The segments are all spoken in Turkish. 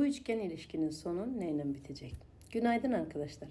Bu üçgen ilişkinin sonu neyle bitecek? Günaydın arkadaşlar.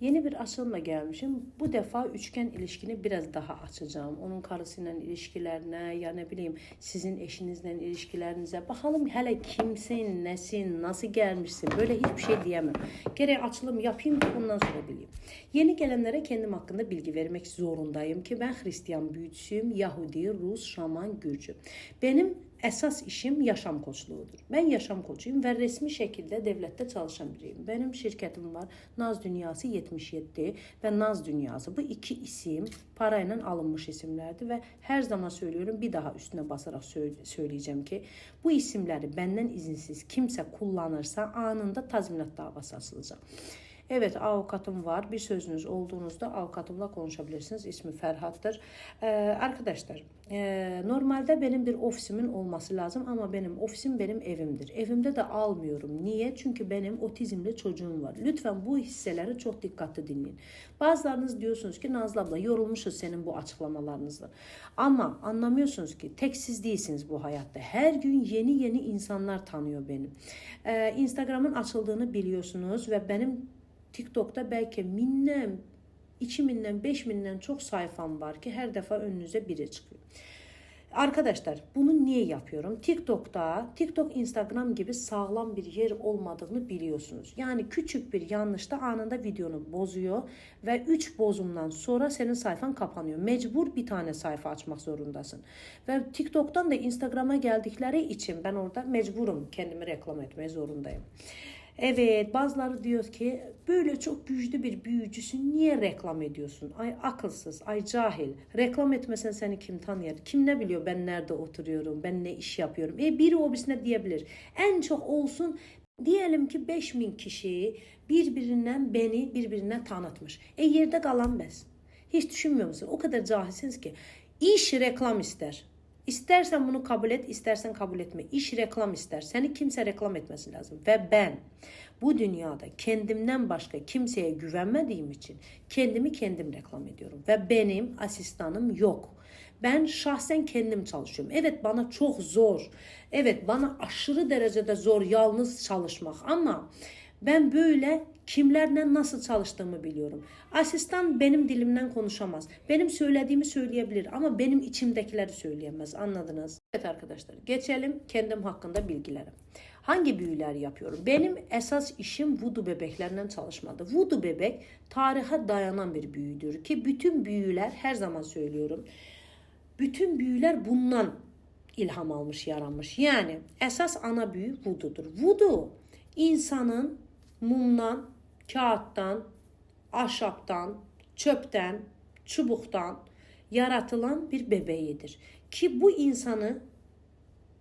Yeni bir açılma gelmişim. Bu defa üçgen ilişkini biraz daha açacağım. Onun karısıyla ilişkilerine ya ne bileyim sizin eşinizle ilişkilerinize. Bakalım hele kimsin, nesin, nasıl gelmişsin. Böyle hiçbir şey diyemem. Gerek açılım yapayım ki bundan sonra bileyim. Yeni gelenlere kendim hakkında bilgi vermek zorundayım ki ben Hristiyan büyücüsüyüm. Yahudi, Rus, Şaman, Gürcü. Benim esas işim yaşam koçluğudur. Ben yaşam koçuyum ve resmi şekilde devlette çalışan biriyim. Benim şirketim var. Naz Dünyası 77 ve Naz Dünyası. Bu iki isim parayla alınmış isimlerdi ve her zaman söylüyorum bir daha üstüne basarak söyle- söyleyeceğim ki bu isimleri benden izinsiz kimse kullanırsa anında tazminat davası açılacak. Evet avukatım var. Bir sözünüz olduğunuzda avukatımla konuşabilirsiniz. İsmi Ferhat'tır. Ee, arkadaşlar e, normalde benim bir ofisimin olması lazım ama benim ofisim benim evimdir. Evimde de almıyorum. Niye? Çünkü benim otizmli çocuğum var. Lütfen bu hisseleri çok dikkatli dinleyin. Bazılarınız diyorsunuz ki Nazlı abla yorulmuşuz senin bu açıklamalarınızla. Ama anlamıyorsunuz ki tek siz değilsiniz bu hayatta. Her gün yeni yeni insanlar tanıyor beni. Ee, Instagram'ın açıldığını biliyorsunuz ve benim TikTok'ta belki minnem, 2000'den 5000'den çok sayfam var ki her defa önünüze biri çıkıyor. Arkadaşlar bunu niye yapıyorum? TikTok'ta, TikTok, Instagram gibi sağlam bir yer olmadığını biliyorsunuz. Yani küçük bir yanlışta anında videonu bozuyor ve 3 bozumdan sonra senin sayfan kapanıyor. Mecbur bir tane sayfa açmak zorundasın. Ve TikTok'tan da Instagram'a geldikleri için ben orada mecburum kendimi reklam etmeye zorundayım. Evet bazıları diyor ki böyle çok güçlü bir büyücüsün niye reklam ediyorsun? Ay akılsız, ay cahil. Reklam etmesen seni kim tanıyor? Kim ne biliyor ben nerede oturuyorum, ben ne iş yapıyorum? E biri o diyebilir. En çok olsun diyelim ki 5000 kişi birbirinden beni birbirine tanıtmış. E yerde kalan bez. Hiç düşünmüyor musun? O kadar cahilsiniz ki. İş reklam ister. İstersen bunu kabul et, istersen kabul etme. İş reklam ister. Seni kimse reklam etmesi lazım. Ve ben bu dünyada kendimden başka kimseye güvenmediğim için kendimi kendim reklam ediyorum. Ve benim asistanım yok. Ben şahsen kendim çalışıyorum. Evet bana çok zor. Evet bana aşırı derecede zor yalnız çalışmak ama ben böyle kimlerle nasıl çalıştığımı biliyorum. Asistan benim dilimden konuşamaz. Benim söylediğimi söyleyebilir ama benim içimdekileri söyleyemez. Anladınız? Evet arkadaşlar geçelim kendim hakkında bilgilere. Hangi büyüler yapıyorum? Benim esas işim vudu bebeklerle çalışmadı. Vudu bebek tarihe dayanan bir büyüdür ki bütün büyüler her zaman söylüyorum. Bütün büyüler bundan ilham almış, yaranmış. Yani esas ana büyü vududur. Vudu insanın mumdan, kağıttan, ahşaptan, çöpten, çubuktan yaratılan bir bebeğidir. Ki bu insanı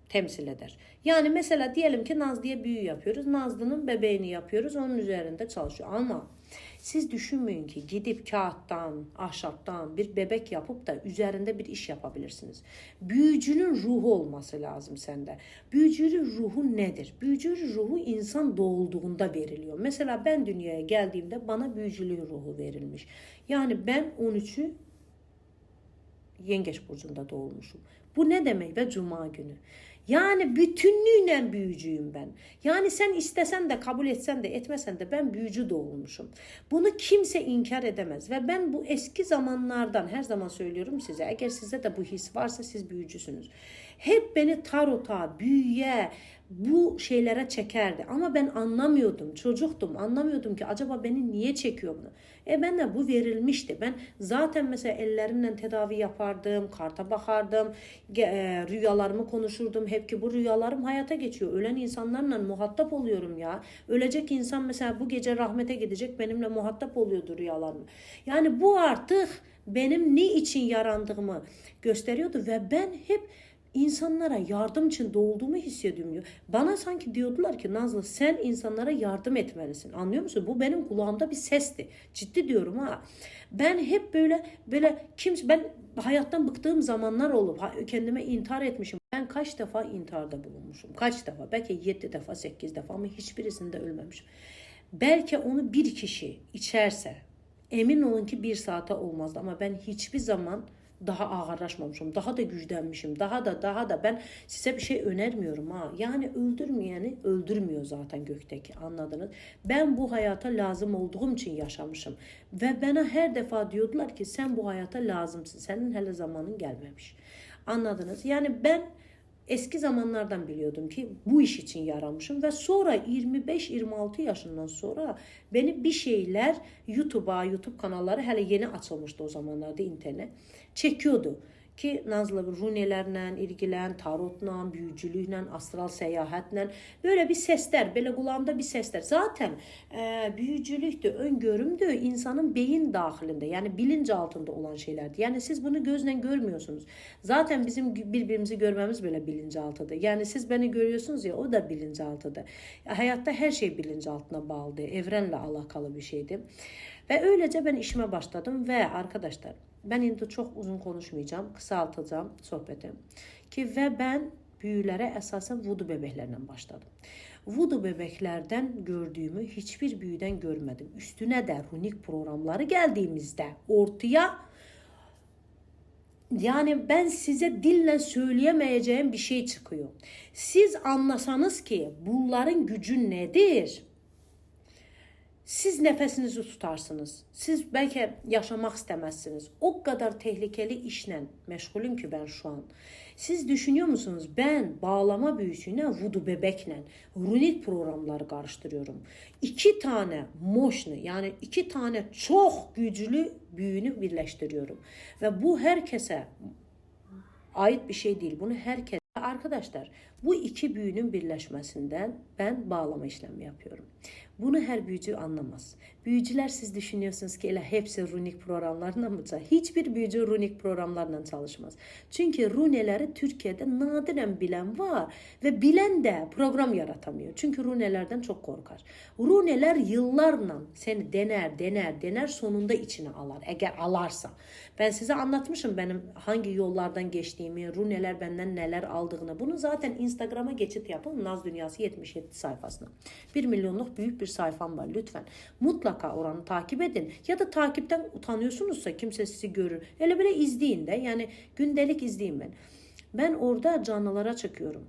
temsil eder. Yani mesela diyelim ki Nazlı'ya büyü yapıyoruz. Nazlı'nın bebeğini yapıyoruz. Onun üzerinde çalışıyor. Ama siz düşünmeyin ki gidip kağıttan, ahşaptan bir bebek yapıp da üzerinde bir iş yapabilirsiniz. Büyücünün ruhu olması lazım sende. Büyücünün ruhu nedir? Büyücünün ruhu insan doğulduğunda veriliyor. Mesela ben dünyaya geldiğimde bana büyücülüğün ruhu verilmiş. Yani ben 13'ü Yengeç burcunda doğulmuşum. Bu ne demek ve cuma günü. Yani bütünlüğüyle büyücüyüm ben. Yani sen istesen de kabul etsen de etmesen de ben büyücü doğulmuşum. Bunu kimse inkar edemez ve ben bu eski zamanlardan her zaman söylüyorum size. Eğer size de bu his varsa siz büyücüsünüz. Hep beni tarota, büyüye, bu şeylere çekerdi. Ama ben anlamıyordum. Çocuktum. Anlamıyordum ki acaba beni niye çekiyor bunu? E ben de bu verilmişti. Ben zaten mesela ellerimle tedavi yapardım. Karta bakardım. e, rüyalarımı konuşurdum. Hep ki bu rüyalarım hayata geçiyor. Ölen insanlarla muhatap oluyorum ya. Ölecek insan mesela bu gece rahmete gidecek benimle muhatap oluyordu rüyalarım. Yani bu artık benim ne için yarandığımı gösteriyordu ve ben hep insanlara yardım için doğduğumu hissediyorum diyor. Bana sanki diyordular ki Nazlı sen insanlara yardım etmelisin. Anlıyor musun? Bu benim kulağımda bir sesti. Ciddi diyorum ha. Ben hep böyle böyle kimse ben hayattan bıktığım zamanlar olup kendime intihar etmişim. Ben kaç defa intiharda bulunmuşum. Kaç defa? Belki 7 defa 8 defa ama hiçbirisinde ölmemişim. Belki onu bir kişi içerse emin olun ki bir saate olmazdı ama ben hiçbir zaman daha ağırlaşmamışım, daha da güçlenmişim, daha da daha da ben size bir şey önermiyorum ha. Yani öldürmeyeni öldürmüyor zaten gökteki anladınız. Ben bu hayata lazım olduğum için yaşamışım ve bana her defa diyordular ki sen bu hayata lazımsın. Senin hele zamanın gelmemiş. Anladınız? Yani ben eski zamanlardan biliyordum ki bu iş için yaramışım ve sonra 25-26 yaşından sonra beni bir şeyler YouTube'a, YouTube kanalları hele yeni açılmıştı o zamanlarda internet. Çekiyordu ki Nazlı runelərlə ilgilən, tarotla, büyücülüklə, astral səyahətlə böyle bir sesler, böyle kulağımda bir sesler. Zaten e, büyücülük de, öngörüm de insanın beyin dahilinde yani bilinç altında olan şeylerdi. Yani siz bunu gözle görmüyorsunuz. Zaten bizim birbirimizi görmemiz böyle bilinçaltıdır. Yani siz beni görüyorsunuz ya o da bilinçaltıdır. Hayatta her şey bilinçaltına bağlıdır. Evrenle alakalı bir şeydi. Ve öylece ben işime başladım ve arkadaşlar ben indi çok uzun konuşmayacağım, kısaltacağım sohbeti. Ki ve ben büyülere esasen vudu bebeklerle başladım. Vudu bebeklerden gördüğümü hiçbir büyüden görmedim. Üstüne de runik programları geldiğimizde ortaya yani ben size dille söyleyemeyeceğim bir şey çıkıyor. Siz anlasanız ki bunların gücü nedir? Siz nəfəsinizi tutarsınız. Siz belki yaşamak istemezsiniz. O kadar tehlikeli işle meşgulüm ki ben şu an. Siz düşünüyor musunuz? Ben bağlama büyüsüyle vudu bebekle runik programları karıştırıyorum. İki tane moşnu yani iki tane çok güçlü büyünü birleştiriyorum. Ve bu herkese ait bir şey değil. Bunu herkes Arkadaşlar bu iki büyünün birleşmesinden ben bağlama işlemi yapıyorum. Bunu her büyücü anlamaz. Büyücüler siz düşünüyorsunuz ki ele hepsi runik programlarla mı çalışır? Hiçbir büyücü runik programlarla çalışmaz. Çünkü runeleri Türkiye'de nadiren bilen var ve bilen de program yaratamıyor. Çünkü runelerden çok korkar. Runeler yıllarla seni dener, dener, dener sonunda içine alar. Eğer alarsa. Ben size anlatmışım benim hangi yollardan geçtiğimi, runeler benden neler aldığını. Bunu zaten Instagram'a geçit yapın. Naz Dünyası 77 sayfasına. 1 milyonluk büyük bir sayfam var lütfen. Mutlaka oranı takip edin. Ya da takipten utanıyorsunuzsa kimse sizi görür. Hele böyle izleyin de. Yani gündelik izleyin ben. Ben orada canlılara çıkıyorum.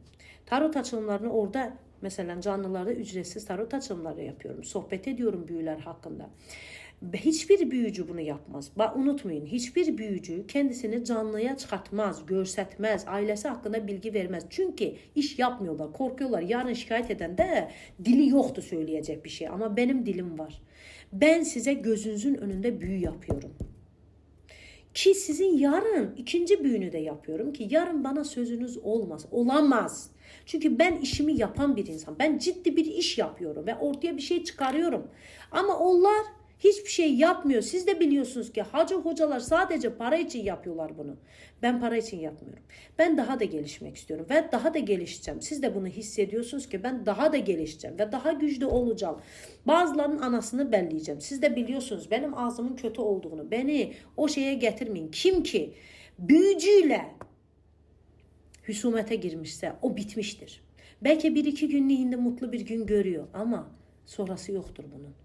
Tarot açılımlarını orada mesela canlılarda ücretsiz tarot açılımları yapıyorum. Sohbet ediyorum büyüler hakkında. Hiçbir büyücü bunu yapmaz. Ba unutmayın, hiçbir büyücü kendisini canlıya çıkartmaz, görsetmez, ailesi hakkında bilgi vermez. Çünkü iş yapmıyorlar, korkuyorlar. Yarın şikayet eden de dili yoktu söyleyecek bir şey ama benim dilim var. Ben size gözünüzün önünde büyü yapıyorum. Ki sizin yarın ikinci büyünü de yapıyorum ki yarın bana sözünüz olmaz. Olamaz. Çünkü ben işimi yapan bir insan. Ben ciddi bir iş yapıyorum ve ortaya bir şey çıkarıyorum. Ama onlar hiçbir şey yapmıyor. Siz de biliyorsunuz ki hacı hocalar sadece para için yapıyorlar bunu. Ben para için yapmıyorum. Ben daha da gelişmek istiyorum ve daha da gelişeceğim. Siz de bunu hissediyorsunuz ki ben daha da gelişeceğim ve daha güçlü olacağım. Bazılarının anasını belleyeceğim. Siz de biliyorsunuz benim ağzımın kötü olduğunu. Beni o şeye getirmeyin. Kim ki büyücüyle husumete girmişse o bitmiştir. Belki bir iki günlüğünde mutlu bir gün görüyor ama sonrası yoktur bunun.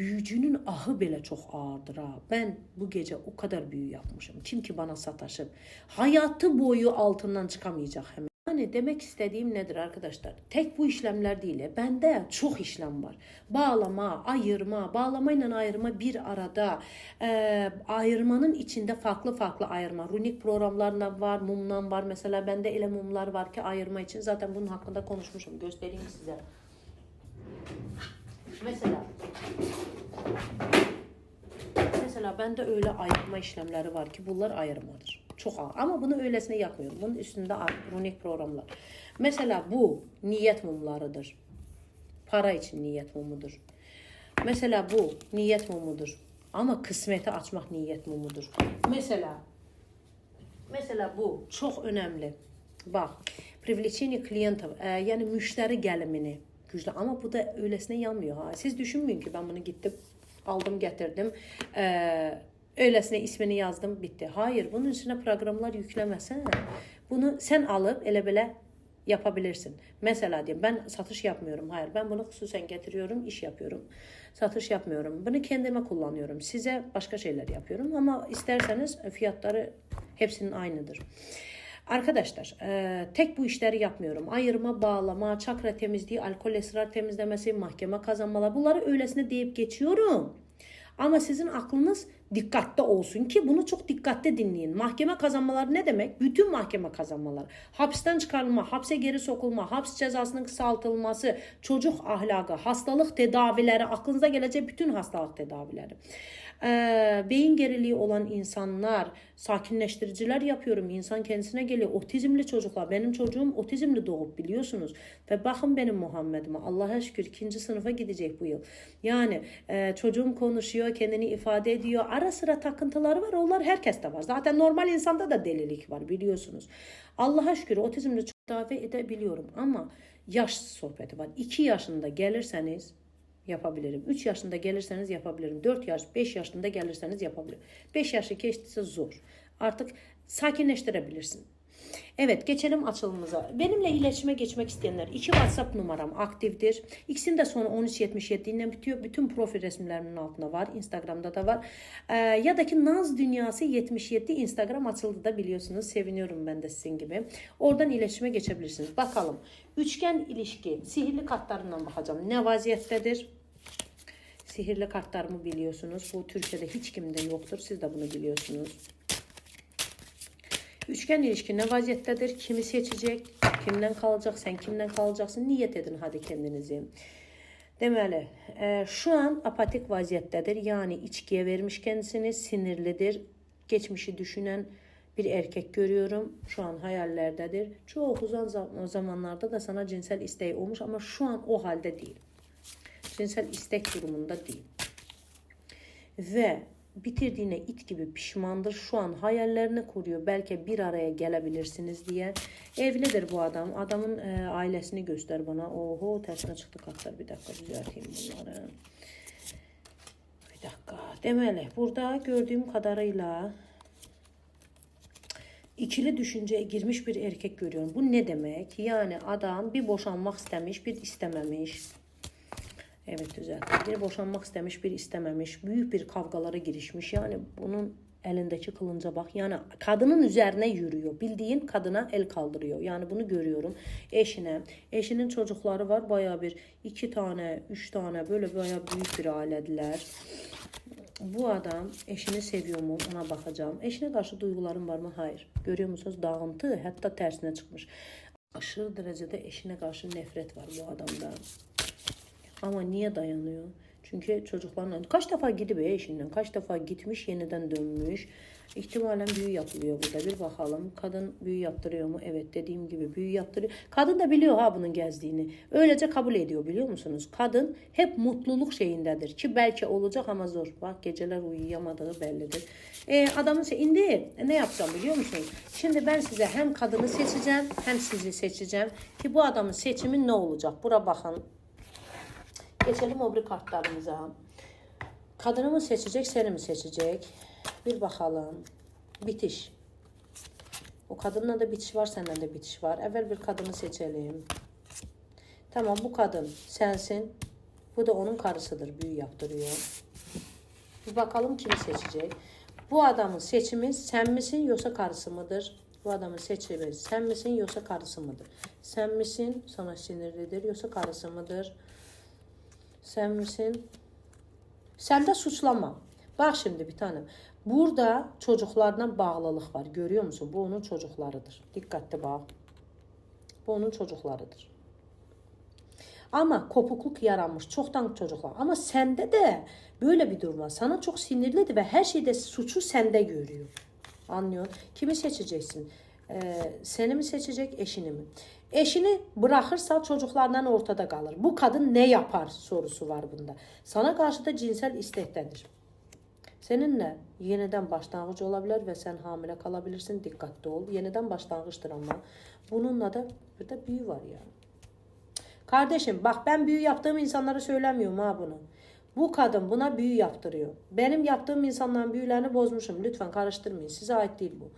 Büyücünün ahı bile çok ağırdır ha. Ben bu gece o kadar büyü yapmışım. Kim ki bana sataşır. Hayatı boyu altından çıkamayacak hemen. Yani demek istediğim nedir arkadaşlar? Tek bu işlemler değil. Bende çok işlem var. Bağlama, ayırma, bağlamayla ayırma bir arada. Ee, ayırmanın içinde farklı farklı ayırma. Runik programlarla var, mumla var. Mesela bende ele mumlar var ki ayırma için. Zaten bunun hakkında konuşmuşum. Göstereyim size. Mesela Mesela bende öyle ayırma işlemleri var ki bunlar ayırmadır. Çok ağır. Ama bunu öylesine yapmıyorum. Bunun üstünde runik programlar. Mesela bu niyet mumlarıdır. Para için niyet mumudur. Mesela bu niyet mumudur. Ama kısmeti açmak niyet mumudur. Mesela mesela bu çok önemli. Bak, привлечение клиентов, e, yani müşteri gelimini güçlü ama bu da öylesine yanmıyor ha. Siz düşünmeyin ki ben bunu gittim aldım getirdim. Ee, öylesine ismini yazdım bitti. Hayır bunun üstüne programlar yüklemesen bunu sen alıp ele belə yapabilirsin. Mesela diyeyim ben satış yapmıyorum. Hayır ben bunu hususen getiriyorum, iş yapıyorum. Satış yapmıyorum. Bunu kendime kullanıyorum. Size başka şeyler yapıyorum ama isterseniz fiyatları hepsinin aynıdır. Arkadaşlar e, tek bu işleri yapmıyorum. Ayırma, bağlama, çakra temizliği, alkol esrar temizlemesi, mahkeme kazanmalar bunları öylesine deyip geçiyorum. Ama sizin aklınız dikkatli olsun ki bunu çok dikkatli dinleyin. Mahkeme kazanmalar ne demek? Bütün mahkeme kazanmalar. Hapisten çıkarılma, hapse geri sokulma, haps cezasının kısaltılması, çocuk ahlakı, hastalık tedavileri, aklınıza gelecek bütün hastalık tedavileri. Ee, beyin geriliği olan insanlar, sakinleştiriciler yapıyorum. İnsan kendisine geliyor. Otizmli çocuklar. Benim çocuğum otizmli doğup biliyorsunuz. Ve bakın benim Muhammed'ime. Allah'a şükür ikinci sınıfa gidecek bu yıl. Yani e, çocuğum konuşuyor, kendini ifade ediyor. Ara sıra takıntıları var. Onlar herkeste var. Zaten normal insanda da delilik var biliyorsunuz. Allah'a şükür otizmli tedavi edebiliyorum. Ama yaş sohbeti var. 2 yaşında gelirseniz yapabilirim. 3 yaşında gelirseniz yapabilirim. 4 yaş, 5 yaşında gelirseniz yapabilirim. 5 yaşı geçtiyse zor. Artık sakinleştirebilirsin. Evet geçelim açılımıza. Benimle iletişime geçmek isteyenler iki WhatsApp numaram aktiftir. İkisinin de sonu 1377 ile bitiyor. Bütün profil resimlerimin altında var. Instagram'da da var. Ee, ya da ki Naz Dünyası 77 Instagram açıldı da biliyorsunuz. Seviniyorum ben de sizin gibi. Oradan iletişime geçebilirsiniz. Bakalım. Üçgen ilişki sihirli kartlarından bakacağım. Ne vaziyettedir? Sihirli kartlarımı biliyorsunuz. Bu Türkiye'de hiç kimde yoktur. Siz de bunu biliyorsunuz. Üçgen ilişki ne vaziyettedir? Kimi seçecek? Kimden kalacak? Sen kimden kalacaksın? Niyet edin hadi kendinizi. Deməli, e, şu an apatik vaziyettedir. Yani içkiye vermiş kendisini, sinirlidir. Geçmişi düşünen bir erkek görüyorum. Şu an hayallerdedir. Çok uzun zam- zamanlarda da sana cinsel isteği olmuş ama şu an o halde değil. Cinsel istek durumunda değil. Ve bitirdiğine it gibi pişmandır. Şu an hayallerini kuruyor. Belki bir araya gelebilirsiniz diye. Evlidir bu adam. Adamın e, ailesini göster bana. Oho tersine çıktı kartlar. Bir dakika düzelteyim bunları. Bir dakika. Demeli burada gördüğüm kadarıyla ikili düşünceye girmiş bir erkek görüyorum. Bu ne demek? Yani adam bir boşanmak istemiş, bir istememiş. Evet düzelttim. Bir boşanmak istemiş, bir istememiş. Büyük bir kavgalara girişmiş. Yani bunun elindeki kılınca bak. Yani kadının üzerine yürüyor. Bildiğin kadına el kaldırıyor. Yani bunu görüyorum. Eşine. Eşinin çocukları var. Baya bir iki tane, üç tane böyle baya büyük bir ailediler. Bu adam eşini seviyor mu ona bakacağım. Eşine karşı duygularım var mı? Hayır. Görüyor musunuz? Dağıntı hatta tersine çıkmış. Aşırı derecede eşine karşı nefret var bu adamda. Ama niye dayanıyor? Çünkü çocuklarla kaç defa gidip eşinden, kaç defa gitmiş yeniden dönmüş. İhtimalen büyü yapılıyor burada. Bir bakalım. Kadın büyü yaptırıyor mu? Evet dediğim gibi büyü yaptırıyor. Kadın da biliyor ha bunun gezdiğini. Öylece kabul ediyor biliyor musunuz? Kadın hep mutluluk şeyindedir. Ki belki olacak ama zor. Bak geceler uyuyamadığı bellidir. E, adamın se- indi. E, ne yapacağım biliyor musunuz? Şimdi ben size hem kadını seçeceğim hem sizi seçeceğim. Ki bu adamın seçimi ne olacak? Bura bakın. Geçelim öbür kartlarımıza. Kadını mı seçecek, seni mi seçecek? Bir bakalım. Bitiş. O kadınla da bitiş var, senden de bitiş var. Evvel bir kadını seçelim. Tamam bu kadın sensin. Bu da onun karısıdır. Büyü yaptırıyor. Bir bakalım kimi seçecek. Bu adamın seçimi sen misin yoksa karısı mıdır? Bu adamın seçimi sen misin yoksa karısı mıdır? Sen misin sana sinirlidir yoksa karısı mıdır? Sen misin? Sen de suçlama. Bak şimdi bir tanem. Burada çocuklarla bağlılık var. Görüyor musun? Bu onun çocuklarıdır. Dikkatli bak. Bu onun çocuklarıdır. Ama kopukluk yaranmış çoktan çocuklar. Ama sende de böyle bir durum var. Sana çok sinirliydi ve her şeyde suçu sende görüyor. Anlıyorsun? Kimi seçeceksin? Ee, seni mi seçecek, eşini mi? Eşini bırakırsa çocuklardan ortada kalır. Bu kadın ne yapar sorusu var bunda. Sana karşı da cinsel istektedir. Seninle yeniden başlangıç olabilir ve sen hamile kalabilirsin. Dikkatli ol. Yeniden başlangıçtır ama. Bununla da bir de büyü var ya. Kardeşim bak ben büyü yaptığım insanlara söylemiyorum ha bunu. Bu kadın buna büyü yaptırıyor. Benim yaptığım insanların büyülerini bozmuşum. Lütfen karıştırmayın. Size ait değil bu.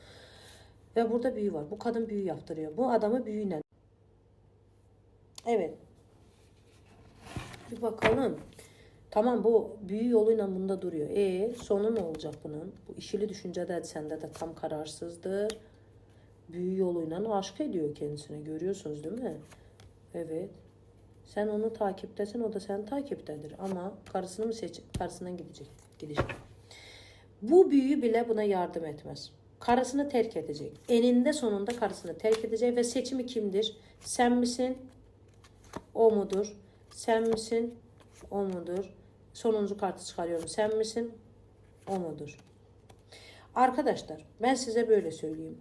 Ve burada büyü var. Bu kadın büyü yaptırıyor. Bu adamı büyüyle Evet. Bir bakalım. Tamam bu büyü yoluyla bunda duruyor. E sonu ne olacak bunun? Bu işili düşünce de sende de tam kararsızdır. Büyü yoluyla aşk ediyor kendisine. Görüyorsunuz değil mi? Evet. Sen onu takiptesin, o da seni takiptedir. Ama karısını mı seç, karısından gidecek, gidecek. Bu büyü bile buna yardım etmez. Karısını terk edecek. Eninde sonunda karısını terk edecek ve seçimi kimdir? Sen misin? O mudur? Sen misin? O mudur? Sonuncu kartı çıkarıyorum. Sen misin? O mudur? Arkadaşlar ben size böyle söyleyeyim.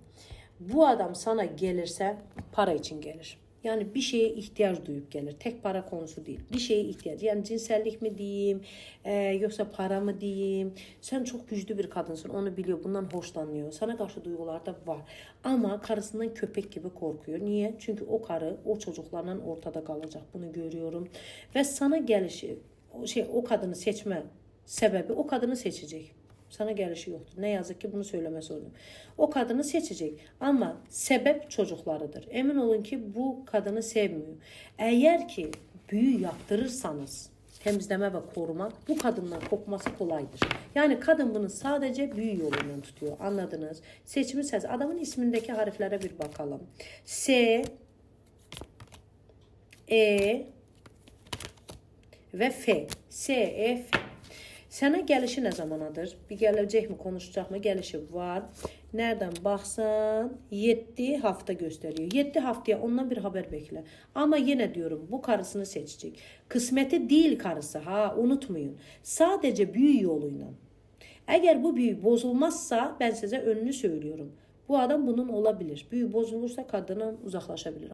Bu adam sana gelirse para için gelir. Yani bir şeye ihtiyaç duyup gelir. Tek para konusu değil. Bir şeye ihtiyaç. Yani cinsellik mi diyeyim, e, yoksa para mı diyeyim. Sen çok güçlü bir kadınsın. Onu biliyor. Bundan hoşlanıyor. Sana karşı duygular da var. Ama karısından köpek gibi korkuyor. Niye? Çünkü o karı o çocuklarla ortada kalacak. Bunu görüyorum. Ve sana gelişi, o şey o kadını seçme sebebi o kadını seçecek. Sana gelişi yoktur. Ne yazık ki bunu söylemesi zorundayım. O kadını seçecek. Ama sebep çocuklarıdır. Emin olun ki bu kadını sevmiyor. Eğer ki büyü yaptırırsanız temizleme ve koruma bu kadından kopması kolaydır. Yani kadın bunu sadece büyü yoluyla tutuyor. Anladınız? Seçimi ses. Adamın ismindeki harflere bir bakalım. S E ve F. S, E, F. Sana gelişi ne zamanadır? Bir gelecek mi, konuşacak mı? Gelişi var. Nereden baksan 7 hafta gösteriyor. 7 haftaya ondan bir haber bekle. Ama yine diyorum bu karısını seçecek. Kısmeti değil karısı ha unutmayın. Sadece büyü yoluyla. Eğer bu büyü bozulmazsa ben size önünü söylüyorum. Bu adam bunun olabilir. Büyü bozulursa kadına uzaklaşabilir.